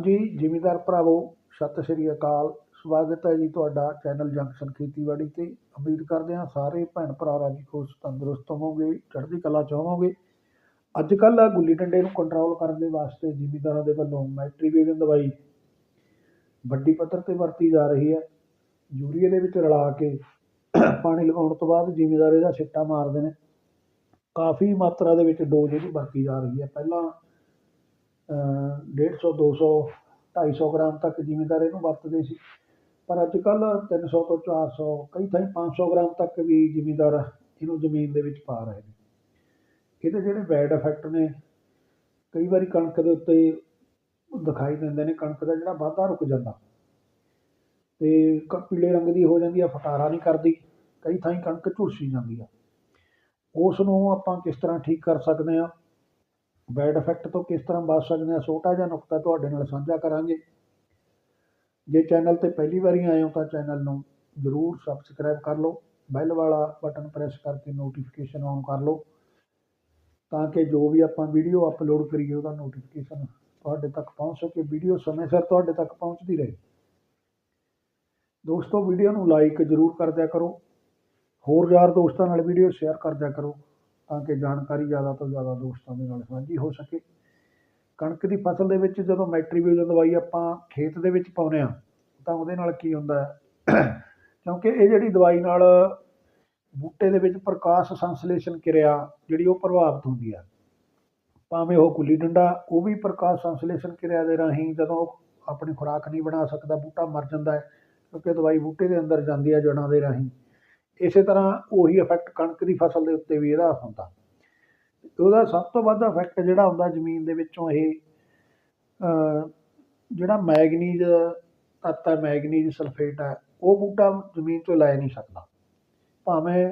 ਹਾਂਜੀ, ਜ਼ਿਮੀਦਾਰ ਭਰਾਵੋ, ਸਤਿ ਸ਼੍ਰੀ ਅਕਾਲ। ਸਵਾਗਤ ਹੈ ਜੀ ਤੁਹਾਡਾ ਚੈਨਲ ਜੰਕਸ਼ਨ ਖੇਤੀਬਾੜੀ 'ਤੇ। ਉਮੀਦ ਕਰਦੇ ਹਾਂ ਸਾਰੇ ਭੈਣ ਭਰਾ ਰਾਜੀ ਖੁਸ਼, ਤੰਦਰੁਸਤ ਹੋਵੋਗੇ, ਚੜ੍ਹਦੀ ਕਲਾ 'ਚ ਹੋਵੋਗੇ। ਅੱਜ ਕੱਲ੍ਹ ਗੁੱਲੀ ਡੰਡੇ ਨੂੰ ਕੰਟਰੋਲ ਕਰਨ ਦੇ ਵਾਸਤੇ ਜ਼ਿਮੀਦਾਰਾਂ ਦੇ ਵੱਲੋਂ ਮੈਟਰੀਵੇਜਨ ਦਵਾਈ। ਵੱਡੀ ਪੱਧਰ 'ਤੇ ਵਰਤੀ ਜਾ ਰਹੀ ਹੈ। ਯੂਰੀਏ ਦੇ ਵਿੱਚ ਰਲਾ ਕੇ ਪਾਣੀ ਲਗਾਉਣ ਤੋਂ ਬਾਅਦ ਜ਼ਿਮੀਦਾਰ ਇਹਦਾ ਛਿੱਟਾ ਮਾਰਦੇ ਨੇ। ਕਾਫੀ ਮਾਤਰਾ ਦੇ ਵਿੱਚ ਡੋਜ਼ ਇਹਦੀ ਵਰਤੀ ਜਾ ਰਹੀ ਹੈ। ਪਹਿਲਾਂ ਡੇਢ ਸੌ, ਦੋ ਸੌ, ਢਾਈ ਸੌ ਗ੍ਰਾਮ ਤੱਕ ਜ਼ਿਮੀਂਦਾਰ ਇਹਨੂੰ ਵਰਤਦੇ ਸੀ। ਪਰ ਅੱਜ ਕੱਲ੍ਹ ਤਿੰਨ ਸੌ ਤੋਂ ਚਾਰ ਸੌ, ਕਈ ਥਾਈਂ ਪੰਜ ਸੌ ਗ੍ਰਾਮ ਤੱਕ ਵੀ ਜ਼ਿਮੀਂਦਾਰ ਇਹਨੂੰ ਜ਼ਮੀਨ ਦੇ ਵਿੱਚ ਪਾ ਰਹੇ ਨੇ। ਇਹਦੇ ਜਿਹੜੇ ਬੈਡ ਇਫੈਕਟ ਨੇ, ਕਈ ਵਾਰੀ ਕਣਕ ਦੇ ਉੱਤੇ ਦਿਖਾਈ ਦਿੰਦੇ ਨੇ, ਕਣਕ ਦਾ ਜਿਹੜਾ ਵਾਧਾ ਰੁਕ ਜਾਂਦਾ। ਅਤੇ ਕ ਪੀਲੇ ਰੰਗ ਦੀ ਹੋ ਜਾਂਦੀ ਆ, ਫਟਾਰਾ ਨਹੀਂ ਕਰਦੀ, ਕਈ ਥਾਈਂ ਕਣਕ ਝੁਲਸੀ ਜਾਂਦੀ ਆ। ਉਸ ਨੂੰ ਆਪਾਂ ਕਿਸ ਤਰ੍ਹਾਂ ਠੀਕ ਕਰ ਸਕਦੇ ਹਾਂ ਬੈਡ ਇਫੈਕਟ ਤੋਂ ਕਿਸ ਤਰ੍ਹਾਂ ਬਚ ਸਕਦੇ ਹਾਂ, ਛੋਟਾ ਜਿਹਾ ਨੁਕਤਾ ਤੁਹਾਡੇ ਨਾਲ ਸਾਂਝਾ ਕਰਾਂਗੇ। ਜੇ ਚੈਨਲ 'ਤੇ ਪਹਿਲੀ ਵਾਰੀ ਆਏ ਹੋ ਤਾਂ ਚੈਨਲ ਨੂੰ ਜ਼ਰੂਰ ਸਬਸਕ੍ਰਾਈਬ ਕਰ ਲਓ ਬੈਲ ਵਾਲਾ ਬਟਨ ਪ੍ਰੈਸ ਕਰਕੇ ਨੋਟੀਫਿਕੇਸ਼ਨ ਔਨ ਕਰ ਲਓ, ਤਾਂ ਕਿ ਜੋ ਵੀ ਆਪਾਂ ਵੀਡੀਓ ਅਪਲੋਡ ਕਰੀਏ, ਉਹਦਾ ਨੋਟੀਫਿਕੇਸ਼ਨ ਤੁਹਾਡੇ ਤੱਕ ਪਹੁੰਚ ਸਕੇ। ਵੀਡੀਓ ਸਮੇਂ ਸਿਰ ਤੁਹਾਡੇ ਤੱਕ ਪਹੁੰਚਦੀ ਰਹੇ। ਦੋਸਤੋ ਵੀਡੀਓ ਨੂੰ ਲਾਈਕ ਜ਼ਰੂਰ ਕਰ ਦਿਆ ਕਰੋ। ਹੋਰ ਯਾਰ ਦੋਸਤਾਂ ਨਾਲ ਵੀਡੀਓ ਸ਼ੇਅਰ ਕਰ ਦਿਆ ਕਰੋ। ਤਾਂ ਕਿ ਜਾਣਕਾਰੀ ਜ਼ਿਆਦਾ ਤੋਂ ਜ਼ਿਆਦਾ ਦੋਸਤਾਂ ਦੇ ਨਾਲ ਸਾਂਝੀ ਹੋ ਸਕੇ। ਕਣਕ ਦੀ ਫਸਲ ਦੇ ਵਿੱਚ ਜਦੋਂ ਮੈਟਰੀਬਿਊਜ਼ਨ ਦਵਾਈ ਆਪਾਂ ਖੇਤ ਦੇ ਵਿੱਚ ਪਾਉਂਦੇ ਹਾਂ, ਤਾਂ ਉਹਦੇ ਨਾਲ ਕੀ ਹੁੰਦਾ ਕਿਉਂਕਿ ਇਹ ਜਿਹੜੀ ਦਵਾਈ ਨਾਲ ਬੂਟੇ ਦੇ ਵਿੱਚ ਪ੍ਰਕਾਸ਼ ਸੰਸਲੇਸ਼ਣ ਕਿਰਿਆ ਜਿਹੜੀ ਉਹ ਪ੍ਰਭਾਵਿਤ ਹੁੰਦੀ ਹੈ। ਭਾਵੇਂ ਉਹ ਗੁੱਲੀ ਡੰਡਾ, ਉਹ ਵੀ ਪ੍ਰਕਾਸ਼ ਸੰਸਲੇਸ਼ਣ ਕਿਰਿਆ ਦੇ ਰਾਹੀਂ ਜਦੋਂ ਆਪਣੀ ਖੁਰਾਕ ਨਹੀਂ ਬਣਾ ਸਕਦਾ, ਬੂਟਾ ਮਰ ਜਾਂਦਾ ਹੈ, ਕਿਉਂਕਿ ਦਵਾਈ ਬੂਟੇ ਦੇ ਅੰਦਰ ਜਾਂਦੀ ਹੈ ਜੜਾਂ ਦੇ ਰਾਹੀਂ। ਇਸੇ ਤਰ੍ਹਾਂ ਉਹੀ ਇਫੈਕਟ ਕਣਕ ਦੀ ਫਸਲ ਦੇ ਉੱਤੇ ਵੀ ਇਹਦਾ ਹੁੰਦਾ। ਉਹਦਾ ਸਭ ਤੋਂ ਵੱਧ ਇਫੈਕਟ ਜਿਹੜਾ ਹੁੰਦਾ ਜ਼ਮੀਨ ਦੇ ਵਿੱਚੋਂ ਇਹ ਜਿਹੜਾ ਮੈਗਨੀਜ਼ ਤੱਤ ਹੈ ਮੈਗਨੀਜ਼ ਸਲਫੇਟ ਹੈ, ਉਹ ਬੂਟਾ ਜ਼ਮੀਨ 'ਚੋਂ ਲੈ ਨਹੀਂ ਸਕਦਾ। ਭਾਵੇਂ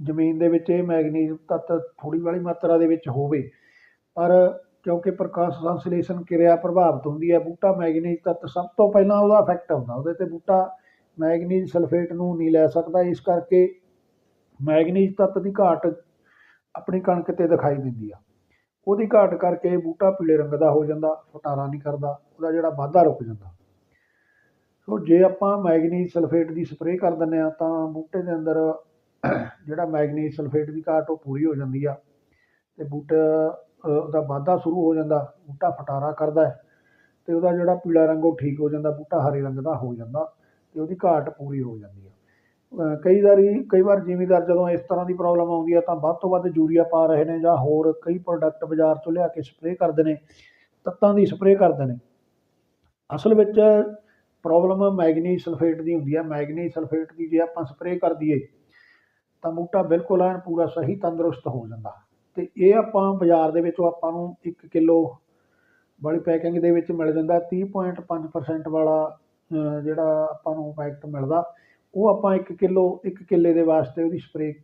ਜ਼ਮੀਨ ਦੇ ਵਿੱਚ ਇਹ ਮੈਗਨੀਜ਼ ਤੱਤ ਥੋੜ੍ਹੀ ਵਾਲੀ ਮਾਤਰਾ ਦੇ ਵਿੱਚ ਹੋਵੇ, ਪਰ ਕਿਉਂਕਿ ਪ੍ਰਕਾਸ਼ ਸੰਸਲੇਸ਼ਨ ਕਿਰਿਆ ਪ੍ਰਭਾਵਿਤ ਹੁੰਦੀ ਹੈ, ਬੂਟਾ ਮੈਗਨੀਜ਼ ਤੱਤ ਸਭ ਤੋਂ ਪਹਿਲਾਂ ਉਹਦਾ ਇਫੈਕਟ ਹੁੰਦਾ, ਉਹਦੇ 'ਤੇ ਬੂਟਾ ਮੈਗਨੀਜ਼ ਸਲਫੇਟ ਨੂੰ ਨਹੀਂ ਲੈ ਸਕਦਾ, ਇਸ ਕਰਕੇ ਮੈਗਨੀਜ਼ ਤੱਤ ਦੀ ਘਾਟ ਆਪਣੀ ਕਣਕ 'ਤੇ ਦਿਖਾਈ ਦਿੰਦੀ ਆ। ਉਹਦੀ ਘਾਟ ਕਰਕੇ ਬੂਟਾ ਪੀਲੇ ਰੰਗ ਦਾ ਹੋ ਜਾਂਦਾ, ਫਟਾਰਾ ਨਹੀਂ ਕਰਦਾ ਉਹਦਾ ਜਿਹੜਾ ਵਾਧਾ ਰੁਕ ਜਾਂਦਾ। ਸੋ ਜੇ ਆਪਾਂ ਮੈਗਨੀਜ਼ ਸਲਫੇਟ ਦੀ ਸਪਰੇਅ ਕਰ ਦਿੰਦੇ ਆ ਤਾਂ ਬੂਟੇ ਦੇ ਅੰਦਰ ਜਿਹੜਾ ਮੈਗਨੀਜ਼ ਸਲਫੇਟ ਦੀ ਘਾਟ ਉਹ ਪੂਰੀ ਹੋ ਜਾਂਦੀ ਆ ਅਤੇ ਬੂਟਾ ਉਹਦਾ ਵਾਧਾ ਸ਼ੁਰੂ ਹੋ ਜਾਂਦਾ, ਬੂਟਾ ਫਟਾਰਾ ਕਰਦਾ ਅਤੇ ਉਹਦਾ ਜਿਹੜਾ ਪੀਲਾ ਰੰਗ ਉਹ ਠੀਕ ਹੋ ਜਾਂਦਾ, ਬੂਟਾ ਹਰੇ ਰੰਗ ਦਾ ਹੋ ਜਾਂਦਾ। ਅਤੇ ਉਹਦੀ ਘਾਟ ਪੂਰੀ ਹੋ ਜਾਂਦੀ ਆ। ਕਈ ਵਾਰੀ, ਕਈ ਵਾਰ ਜ਼ਿਮੀਦਾਰ ਜਦੋਂ ਇਸ ਤਰ੍ਹਾਂ ਦੀ ਪ੍ਰੋਬਲਮ ਆਉਂਦੀ ਹੈ ਤਾਂ ਵੱਧ ਤੋਂ ਵੱਧ ਯੂਰੀਆ ਪਾ ਰਹੇ ਨੇ ਜਾਂ ਹੋਰ ਕਈ ਪ੍ਰੋਡਕਟ ਬਾਜ਼ਾਰ 'ਚੋਂ ਲਿਆ ਕੇ ਸਪਰੇਅ ਕਰਦੇ ਨੇ, ਤੱਤਾਂ ਦੀ ਸਪਰੇਅ ਕਰਦੇ ਨੇ। ਅਸਲ ਵਿੱਚ ਪ੍ਰੋਬਲਮ ਮੈਗਨੀ ਸਲਫੇਟ ਦੀ ਹੁੰਦੀ ਹੈ ਮੈਗਨੀ ਸਲਫੇਟ ਦੀ ਜੇ ਆਪਾਂ ਸਪਰੇਅ ਕਰ ਦਈਏ, ਤਾਂ ਬੂਟਾ ਬਿਲਕੁਲ ਐਨ ਪੂਰਾ ਸਹੀ ਤੰਦਰੁਸਤ ਹੋ ਜਾਂਦਾ। ਅਤੇ ਇਹ ਆਪਾਂ ਬਾਜ਼ਾਰ ਦੇ ਵਿੱਚੋਂ ਆਪਾਂ ਨੂੰ ਇੱਕ ਕਿਲੋ ਵਾਲੀ ਪੈਕਿੰਗ ਦੇ ਵਿੱਚ ਮਿਲ ਜਾਂਦਾ। ਤੀਹ ਪੁਆਇੰਟ ਪੰਜ ਪਰਸੈਂਟ ਵਾਲਾ ਜਿਹੜਾ ਆਪਾਂ ਨੂੰ ਇਫੈਕਟ ਮਿਲਦਾ, ਉਹ ਆਪਾਂ ਇੱਕ ਕਿਲੋ, ਇੱਕ ਕਿੱਲੇ ਦੇ ਵਾਸਤੇ ਉਹਦੀ ਸਪਰੇਅ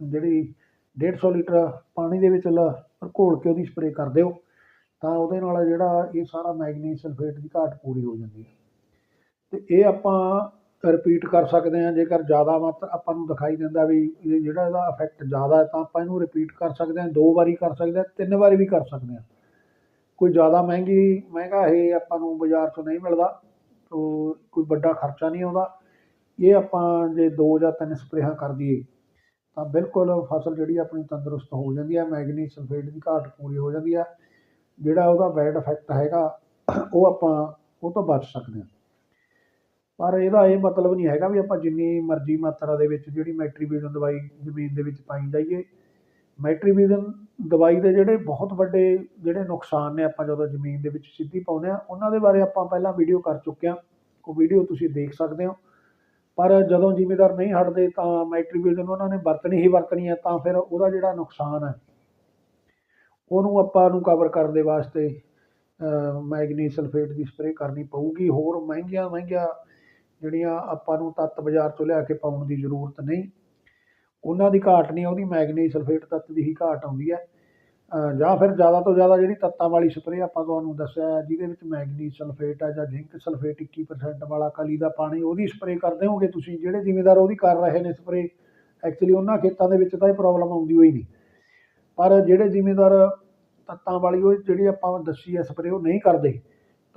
ਜਿਹੜੀ ਡੇਢ ਸੌ ਲੀਟਰ ਪਾਣੀ ਦੇ ਵਿੱਚ ਲ, ਘੋਲ ਕੇ ਉਹਦੀ ਸਪਰੇਅ ਕਰ ਦਿਓ, ਤਾਂ ਉਹਦੇ ਨਾਲ ਜਿਹੜਾ ਇਹ ਸਾਰਾ ਮੈਗਨੀਜ਼ ਸਲਫੇਟ ਦੀ ਘਾਟ ਪੂਰੀ ਹੋ ਜਾਂਦੀ ਹੈ। ਅਤੇ ਇਹ ਆਪਾਂ ਰਿਪੀਟ ਕਰ ਸਕਦੇ ਹਾਂ, ਜੇਕਰ ਜ਼ਿਆਦਾ ਮਾਤਰਾ ਆਪਾਂ ਨੂੰ ਦਿਖਾਈ ਦਿੰਦਾ ਵੀ ਇਹ ਜਿਹੜਾ ਇਹਦਾ ਇਫੈਕਟ ਜ਼ਿਆਦਾ ਹੈ, ਤਾਂ ਆਪਾਂ ਇਹਨੂੰ ਰਿਪੀਟ ਕਰ ਸਕਦੇ ਹਾਂ, ਦੋ ਵਾਰੀ ਕਰ ਸਕਦੇ ਹਾਂ, ਤਿੰਨ ਵਾਰੀ ਵੀ ਕਰ ਸਕਦੇ ਹਾਂ। ਕੋਈ ਜ਼ਿਆਦਾ ਮਹਿੰਗੀ, ਮਹਿੰਗਾ ਇਹ ਆਪਾਂ ਨੂੰ ਬਾਜ਼ਾਰ 'ਚੋਂ ਨਹੀਂ ਮਿਲਦਾ। ਤੋ ਕੋਈ ਵੱਡਾ ਖਰਚਾ ਨਹੀਂ ਆਉਂਦਾ। ਇਹ ਆਪਾਂ ਜੇ ਦੋ ਜਾਂ ਤਿੰਨ ਸਪਰੇਹਾਂ ਕਰ ਦਈਏ, ਤਾਂ ਬਿਲਕੁਲ ਫਸਲ ਜਿਹੜੀ ਆਪਣੀ ਤੰਦਰੁਸਤ ਹੋ ਜਾਂਦੀ ਹੈ, ਮੈਗਨੀਜ਼ ਸਲਫੇਟ ਦੀ ਘਾਟ ਪੂਰੀ ਹੋ ਜਾਂਦੀ ਹੈ। ਜਿਹੜਾ ਉਹਦਾ ਬੈਡ ਇਫੈਕਟ ਹੈਗਾ, ਉਹ ਆਪਾਂ, ਉਹ ਤੋਂ ਬਚ ਸਕਦੇ ਹਾਂ। ਪਰ ਇਹਦਾ ਇਹ ਮਤਲਬ ਨਹੀਂ ਹੈਗਾ ਵੀ ਆਪਾਂ ਜਿੰਨੀ ਮਰਜ਼ੀ ਮਾਤਰਾ ਦੇ ਵਿੱਚ ਜਿਹੜੀ ਮੈਟਰੀਬਿਊਜ਼ਨ ਦਵਾਈ ਜ਼ਮੀਨ ਦੇ ਵਿੱਚ ਪਾਈ ਜਾਈਏ। ਮੈਟਰੀਬਿਊਜ਼ਨ ਦਵਾਈ ਦੇ ਜਿਹੜੇ ਬਹੁਤ ਵੱਡੇ ਜਿਹੜੇ ਨੁਕਸਾਨ ਨੇ ਆਪਾਂ ਜਦੋਂ ਜ਼ਮੀਨ ਦੇ ਵਿੱਚ ਸਿੱਧੀ ਪਾਉਂਦੇ ਹਾਂ, ਉਹਨਾਂ ਦੇ ਬਾਰੇ ਆਪਾਂ ਪਹਿਲਾਂ ਵੀਡੀਓ ਕਰ ਚੁੱਕੇ ਹਾਂ। ਉਹ ਵੀਡੀਓ ਤੁਸੀਂ ਦੇਖ ਸਕਦੇ ਹੋ। ਪਰ ਜਦੋਂ ਜ਼ਿਮੀਦਾਰ ਨਹੀਂ ਹਟਦੇ ਤਾਂ ਮੈਟਰੀਬਿਊਜ਼ਨ ਉਹਨਾਂ ਨੇ ਵਰਤਣੀ ਹੀ ਵਰਤਣੀ ਹੈ, ਤਾਂ ਫਿਰ ਉਹਦਾ ਜਿਹੜਾ ਨੁਕਸਾਨ ਹੈ, ਉਹਨੂੰ ਆਪਾਂ ਨੂੰ ਕਵਰ ਕਰਨ ਦੇ ਵਾਸਤੇ ਮੈਗਨੀਜ਼ ਸਲਫੇਟ ਦੀ ਸਪਰੇਅ ਕਰਨੀ ਪਊਗੀ। ਹੋਰ ਮਹਿੰਗੀਆਂ ਮਹਿੰਗੀਆਂ ਜਿਹੜੀਆਂ ਆਪਾਂ ਨੂੰ ਤੱਤ ਬਾਜ਼ਾਰ 'ਚੋਂ ਲਿਆ ਕੇ ਪਾਉਣ ਦੀ ਜ਼ਰੂਰਤ ਨਹੀਂ। ਉਹਨਾਂ ਦੀ ਘਾਟ ਨਹੀਂ ਆਉਂਦੀ ਮੈਗਨੀਜ਼ ਸਲਫੇਟ ਤੱਤ ਦੀ ਹੀ ਘਾਟ ਆਉਂਦੀ ਹੈ। ਜਾਂ ਫਿਰ ਜ਼ਿਆਦਾ ਤੋਂ ਜ਼ਿਆਦਾ ਜਿਹੜੀ ਤੱਤਾਂ ਵਾਲੀ ਸਪਰੇਅ ਆਪਾਂ ਤੁਹਾਨੂੰ ਦੱਸਿਆ ਜਿਹਦੇ ਵਿੱਚ ਮੈਗਨੀਜ਼ ਸਲਫੇਟ ਆ ਜਾਂ ਜ਼ਿੰਕ ਸਲਫੇਟ 21% ਵਾਲਾ ਕਲੀ ਦਾ ਪਾਣੀ, ਉਹਦੀ ਸਪਰੇਅ ਕਰਦੇ ਹੋਗੇ ਤੁਸੀਂ, ਜਿਹੜੇ ਜ਼ਿਮੀਂਦਾਰ ਉਹਦੀ ਕਰ ਰਹੇ ਨੇ ਸਪਰੇਅ ਐਕਚੁਅਲੀ ਉਹਨਾਂ ਖੇਤਾਂ ਦੇ ਵਿੱਚ ਤਾਂ ਇਹ ਪ੍ਰੋਬਲਮ ਆਉਂਦੀ ਹੋਈ ਨਹੀਂ। ਪਰ ਜਿਹੜੇ ਜ਼ਿਮੀਂਦਾਰ ਤੱਤਾਂ ਵਾਲੀ, ਉਹ ਜਿਹੜੀ ਆਪਾਂ ਦੱਸੀ ਹੈ ਸਪਰੇਅ, ਉਹ ਨਹੀਂ ਕਰਦੇ,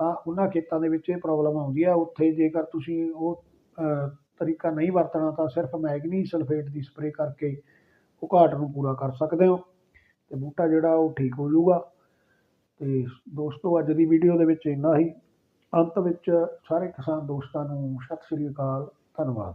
ਤਾਂ ਉਹਨਾਂ ਖੇਤਾਂ ਦੇ ਵਿੱਚ ਇਹ ਪ੍ਰੋਬਲਮ ਆਉਂਦੀ ਹੈ। ਉੱਥੇ ਜੇਕਰ ਤੁਸੀਂ ਉਹ ਤਰੀਕਾ ਨਹੀਂ ਵਰਤਣਾ, ਤਾਂ ਸਿਰਫ ਮੈਗਨੀਜ਼ ਸਲਫੇਟ ਦੀ ਸਪਰੇਅ ਕਰਕੇ ਉਹ ਘਾਟ ਨੂੰ ਪੂਰਾ ਕਰ ਸਕਦੇ ਹੋ। ਅਤੇ ਬੂਟਾ ਜਿਹੜਾ ਉਹ ਠੀਕ ਹੋ ਜਾਊਗਾ। ਅਤੇ ਦੋਸਤੋ, ਅੱਜ ਦੀ ਵੀਡੀਓ ਦੇ ਵਿੱਚ ਇੰਨਾ ਹੀ। ਅੰਤ ਵਿੱਚ ਸਾਰੇ ਕਿਸਾਨ ਦੋਸਤਾਂ ਨੂੰ ਸਤਿ ਸ਼੍ਰੀ ਅਕਾਲ, ਧੰਨਵਾਦ।